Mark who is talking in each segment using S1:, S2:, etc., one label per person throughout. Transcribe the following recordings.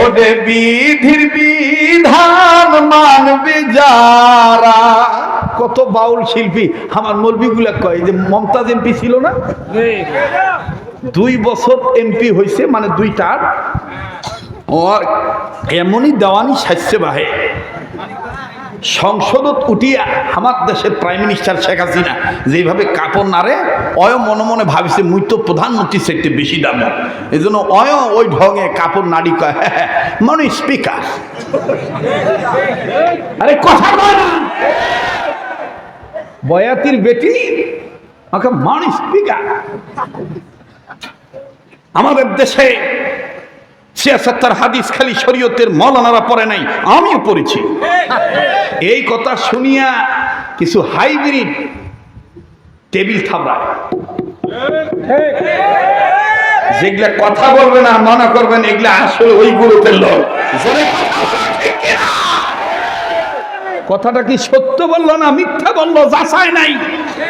S1: ওরে বিধির বিধান মানবে যারা। কত বাউল শিল্পী, আমার মলবিগুলা কয় যে মমতাজ এমপি ছিল না? দুই বছর এমপি হয়েছে মানে দুইটার। ওর এমনই দেওয়ানি সাজছে বাহে। সংসদত উঠিয়া আমার দেশের প্রাইম মিনিস্টার শেখ হাসিনা যেভাবে কাপড় নাড়ে অয় মনে মনে ভাবিছে মুই তো প্রধানমন্ত্রীর চাইতে বেশি দাম। এই জন্য অয় ওই ঢঙে কাপড় নাড়ি কয় হ্যাঁ, হ্যাঁ, মানে স্পিকার আরে কথা না। বয়াতির বেটি আমাকে মানে স্পিকার আমাদের দেশে সিয়াসত্তর হাদিস খালি শরীয়তের মৌলানারা পড়ে নাই, আমিও পড়েছি। এই কথা শুনিয়া কিছু হাইব্রিড টেবিল থাবড়ায়। যেগুলা কথা বলবে না, মনে করবেন এগুলা আসলে ওই গুরুতের লোক? কথাটা কি সত্য বলল না মিথ্যা বলল? যাচাই নাই।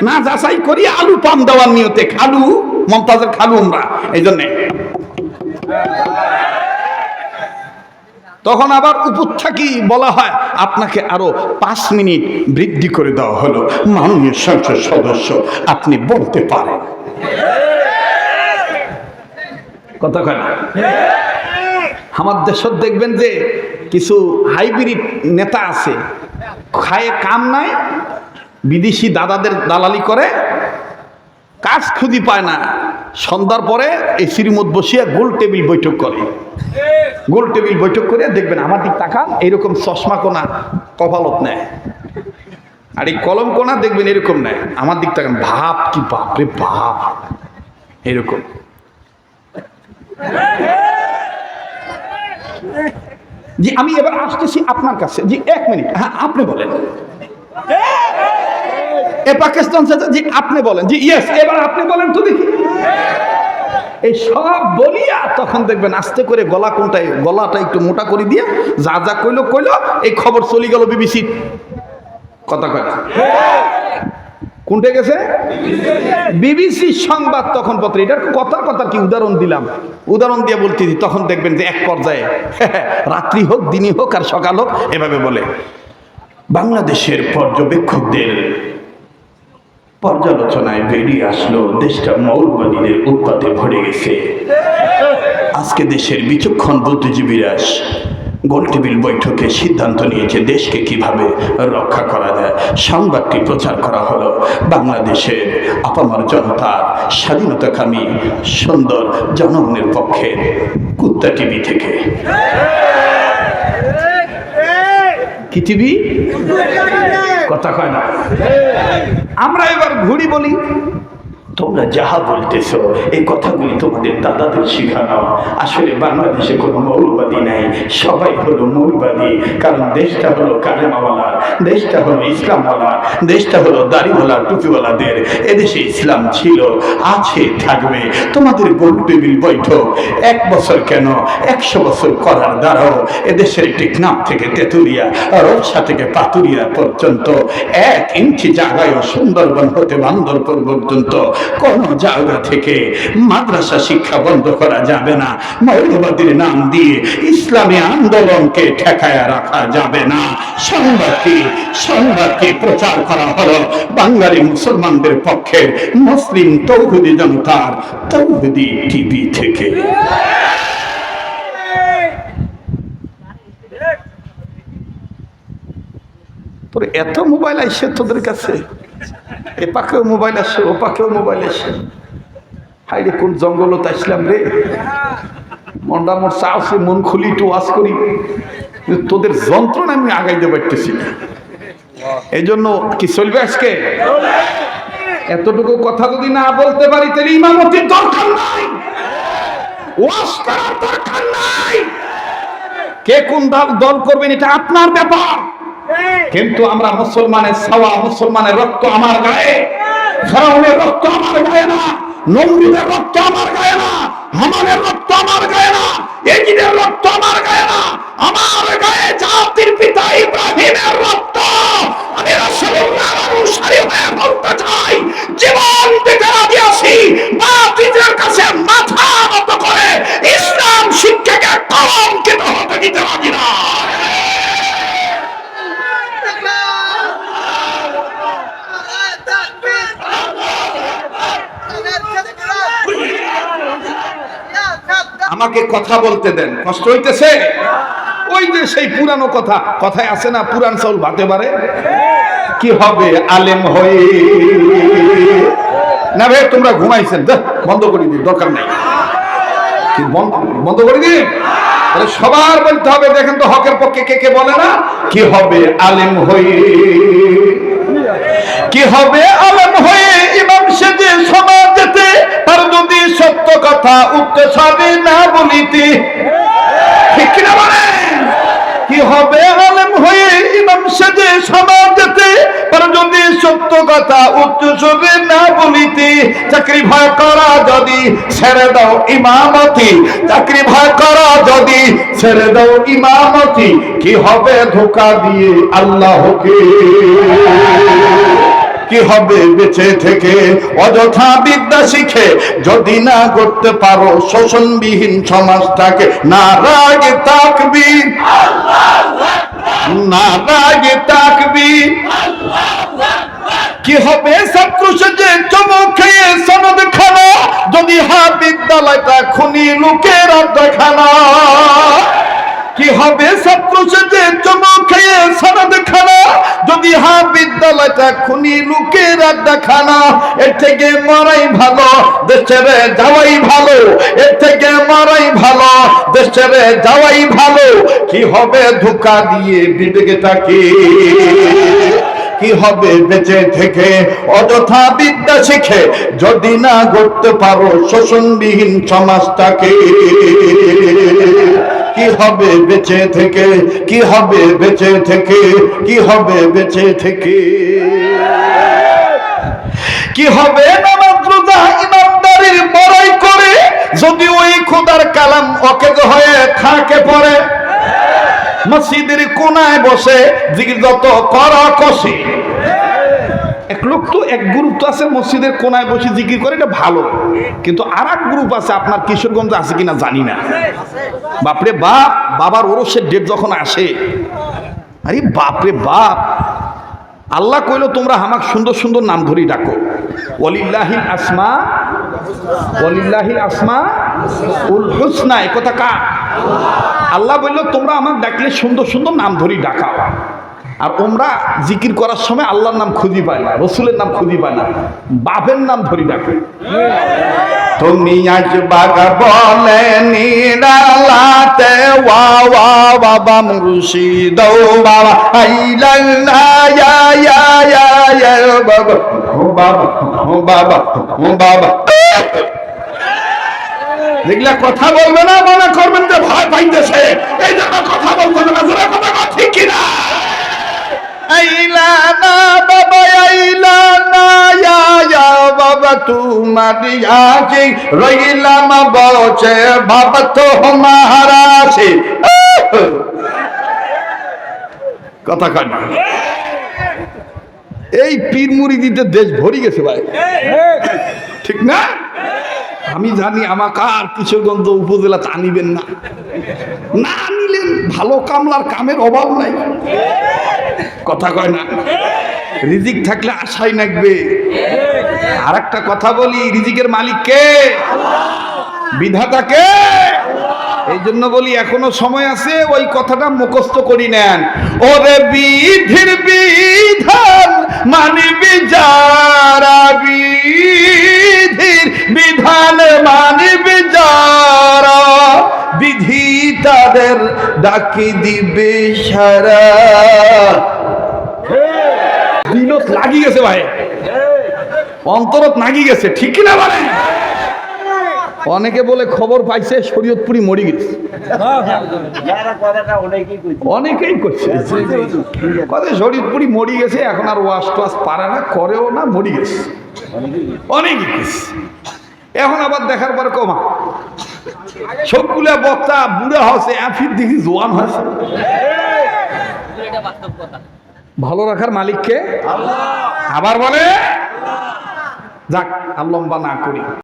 S1: না যাচাই করি আলু পাম দেওয়ার নিয়তে খালু, মমতাজের খালু আমরা। এই জন্যে তখন আবার উপর থাকি বলা হয়? আপনাকে আরও পাঁচ মিনিট বৃদ্ধি করে দেওয়া হলো। মাননীয় সংসদ সদস্য, আপনি বলতে পারেন। কয় আমার দেশত দেখবেন যে কিছু হাইব্রিড নেতা আছে। খায়ে কাম নাই, বিদেশি দাদাদের দালালি করে, কাজ খুঁজি পায় না। সন্ধ্যার পরে এই শ্রীমত বসিয়া গোল টেবিল বৈঠক করে। গোল টেবিল বৈঠক করে দেখবেন আমার দিক তাকান এইরকম চশমা কোনা কপালত নেয়। আর এই কলম কোনা দেখবেন এরকম নেয়। আমার দিক তাকান ভাব কি বাপরে বাপ। এরকম। জি, আমি এবার আসতেছি আপনার কাছে। জি, এক মিনিট। হ্যাঁ আপনি বলেন। এ পাকিস্তান চাচা, জি, আপনি বলেন। জি ইয়েস এবার আপনি বলেন তো দেখি। এই সব বলিয়া তখন দেখবেন আস্তে করে গলা কোনটায়, গলাটা একটু মোটা করে দিয়ে যা যা কইলো কইলো, এই খবর চলে গেল বিবিসি। কথা কয়। কোনটা গেছে? বিবিসি সংবাদ তখন পত্র। এটার কথা কথা কি উদাহরণ দিলাম? উদাহরণ দিয়ে বলতেছি তখন দেখবেন যে এক পর্যায়ে, রাত্রি হোক, দিনই হোক আর সকাল হোক, এভাবে বলে। বাংলাদেশের পর্যবেক্ষকদের পর্যালোচনায় বেরিয়ে আসলো, দেশটা মৌলবাদীদের উৎপাতে ভরে গেছে। আজকে দেশের বিচক্ষণ বুদ্ধিজীবীরা গোলটেবিল বৈঠকে সিদ্ধান্ত নিয়েছে দেশকে কীভাবে রক্ষা করা যায়। সংবাদটি প্রচার করা হলো বাংলাদেশের আপামর জনতার স্বাধীনতাকামী সুন্দর জনগণের পক্ষে কুত্তা টিভি থেকে। কি টিভি? কথা কয় না। আমরা এবার ঘুরি বলি। তোমরা যাহা বলতেছ, এই কথাগুলি তোমাদের দাদাদের শিখানো। আসলে বাংলাদেশে কোনো মৌলবাদী নাই, সবাই হলো মৌলবাদী, কারণ দেশটা হলো কালেমাওয়ালার, দেশটা হলো ইসলামওয়ালা দেশটা হলো দাড়িওয়ালা, টুপিওয়ালাদের। এদেশে ইসলাম ছিল, আছে, থাকবে। তোমাদের গোল টেবিল বৈঠক, এক বছর কেন? একশো বছর করার দ্বারাও এদেশের টেকনাফ থেকে তেতুলিয়া রোজা থেকে পাতুরিয়া পর্যন্ত, এক ইঞ্চি জায়গায় সুন্দরবন হতে বান্দরপুর পর্যন্ত কোন জায়গা থেকে মাদ্রাসা শিক্ষা বন্ধ করা যাবে না। মৌলবাদীর নাম দিয়ে ইসলামী আন্দোলনকে ঠেকায়া রাখা যাবে না। সংবাদটি সংবাদকে প্রচার করা হলো? বাঙালি মুসলমানদের পক্ষে মুসলিম তৌহুদি জনতার তৌহুদি টিভি থেকে। তোর এত মোবাইল আসছে তোদের কাছে? এ পাকেও মোবাইল আসছে ও পাকেও মোবাইল আসছে হাই রে কোন জঙ্গলত আসলাম রে? মন্ডা মোর চাওছে মন খুলি একটু ওয়াজ করি। তোদের যন্ত্রণা আমি আগাইতে পারতেছি না। এই জন্য কি চলবে আজকে? এতটুকু কথা যদি না বলতে পারি, তাহলে ইমামতির দরকার নাই। করার দরকার নাই। কে কোন দল করবেন, এটা আপনার ব্যাপার। কিন্তু আমরা মুসলমানের ছাওয়া, মুসলমানের রক্ত আমার গায়ে। ফেরাউনের রক্ত আমার গায়ে না, নমরুদের রক্ত আমার গায়ে না, হামানের রক্ত আমার গায়ে না, এজিদের রক্ত আমার গায়ে না, আমার গায়ে জাতির পিতা ইব্রাহিমের রক্ত। আমি রাসূলুল্লাহর অনুসারী হয়ে বলতে চাই, জীবন দিতে রাজি আছি বাতিলের কাছে মাথা নত করে ইসলাম শিক্ষাকে কলঙ্কিত দিতে রাজি না আমাকে কথা বলতে দেন। কষ্ট হইতেছে? ওই যে সেই পুরানো কথা। কথায় আছে না পুরান চাউল ভাতে পারে? কি হবে আলেম হয়ে? না ভাই তোমরা ঘুমাইছেন। বন্ধ করে দিন দরকার নেই। কি বন্ধ করে দিন তাহলে সবার বলতে হবে, দেখেন তো হকের পক্ষে কে কে বলে না? কি হবে আলেম হয়ে? কি হবে আলেম হয়ে? ইমাম সেজে সমাজেতে তার যদি সত্য কথা উচ্চস্বরে না বলিতে। ঠিক কিনা বলেন? কি হবে আলেম হয়ে ইমাম সেজে সমাজেতে? তার যদি সত্য কথা উচ্চস্বরে না বলিতে, চাকরি ভয় করা যদি ছেড়ে দাও ইমামতি। চাকরি ভয় করা যদি ছেড়ে দাও ইমামতি, কি হবে ধোকা দিয়ে আল্লাহকে? কি হবে বেঁচে থেকে? অযথা বিদ্যা শিখে যদি না করতে পারো, শোষণবিহীন সমাজটাকে না রাগে তাকবি না রাগে তাকবি কি হবে ছাত্র সেজে চমক খেয়ে সনদ খানা যদি হা বিদ্যালয়টা খুনি লোকের দেখানা কি হবে? ছাত্র সেজে চমক খেয়ে সারাদ খানা যদি হা বিদ্যালয়টা খুনি লোকেরা দেখানা, এর থেকে মারাই ভালো, দেশের যাওয়াই ভালো, এর থেকে মারাই ভালো, দেশের যাওয়াই ভালো। কি হবে ধোকা দিয়ে বিবেকটাকে? কি হবে বেঁচে থেকে? অযথা বিদ্যা শিখে যদি না করতে পারো শোষণবিহীন সমাজটাকে। কি হবে বেঁচে থেকে? কি হবে বেঁচে থেকে? কি হবে বেঁচে থেকে? কি হবে নামাজ রোজা ইমানদারির বড়াই করে? যদি ওই খোদার কালাম অকেজ হয়ে থাকে মসজিদের কোনায় বসে জিগির যত করা কষে এক লোক তো এক গ্রুপ তো আছে, মসজিদের কোনায় বসে জিকির করে, এটা ভালো। কিন্তু আর এক গ্রুপ আছে, আপনার কিশোরগঞ্জে আছে কিনা জানি না। বাপরে বাপ, বাবার ওরসের ডেট যখন আসে, আরে বাপরে বাপ, আল্লাহ কইলো তোমরা আমাকে সুন্দর সুন্দর নাম ধরি ডাকো। ওলিল্লাহিল আসমা ওলিল্লাহিল আসমা উল হুসনা এ কথা কা আল্লাহ বলল, তোমরা আমার ডাকলে সুন্দর সুন্দর নাম ধরি ডাকাও। আর তোমরা জিকির করার সময় আল্লাহর নাম খুঁজি পায় না, রসুলের নাম খুঁজি পায় না, বাপের নাম ধরি ডাকে। তুমি আজ বাগা বলে নিরালাতে ওয়া বাবা মুর্শিদ বাবা আইলাল না ইয়া ইয়া ইয়া বাবা বাবা বাবা বাবা যেগুলা কথা বলবে না মনে করবেন যে ভয় পাইতেছে। এই জন্য কথা বলতে হবে না জোরে কথা কও, ঠিক কিনা? আইলা না বাবা আইলা না ইয়া বাবা তোমার আগে রইলাম বসে বাবা তো মহারাজে কথা কয় এই পীর মুড়ি দিতে দেশ ভরি গেছে ভাই। ঠিক না? আমি জানি আমাকে আর কিশোরগঞ্জ উপজেলা আনিবেন না। না আনিলেন ভালো কামলার কামের অভাব নাই। কথা কয় না, রিজিক থাকলে আশাই নাকবে। আর একটা কথা বলি, রিজিকের মালিক কে? বিধাতা কে? এই জন্য বলি এখনও সময় আছে ওই কথাটা মুখস্থ করি নেন। ওরে বিধির বিধান মানিবি যারা বিধির বিধান মানিবি যারা বিধি তাদের ডাকি দিবে সারা। দিনত লাগি গেছে ভাই। অন্তরত লাগি গেছে ঠিক না মানে অনেকে বলে খবর পাইছে, শরীয়তপুরি মরি গেছে। অনেকেই করছে। কথা শরীরপুরি মরি গেছে, এখন আর ওয়াশ টোয়াশ পারে না, করেও না, মরি গেছে। অনেকই গেছে এখন আবার দেখার পর কমা। সবগুলা বক্তা বুড়া হচ্ছে এফির দেখি জোয়ান হয়েছে। ভালো রাখার মালিককে আবার বলে? যাক, আর লম্বা না করি।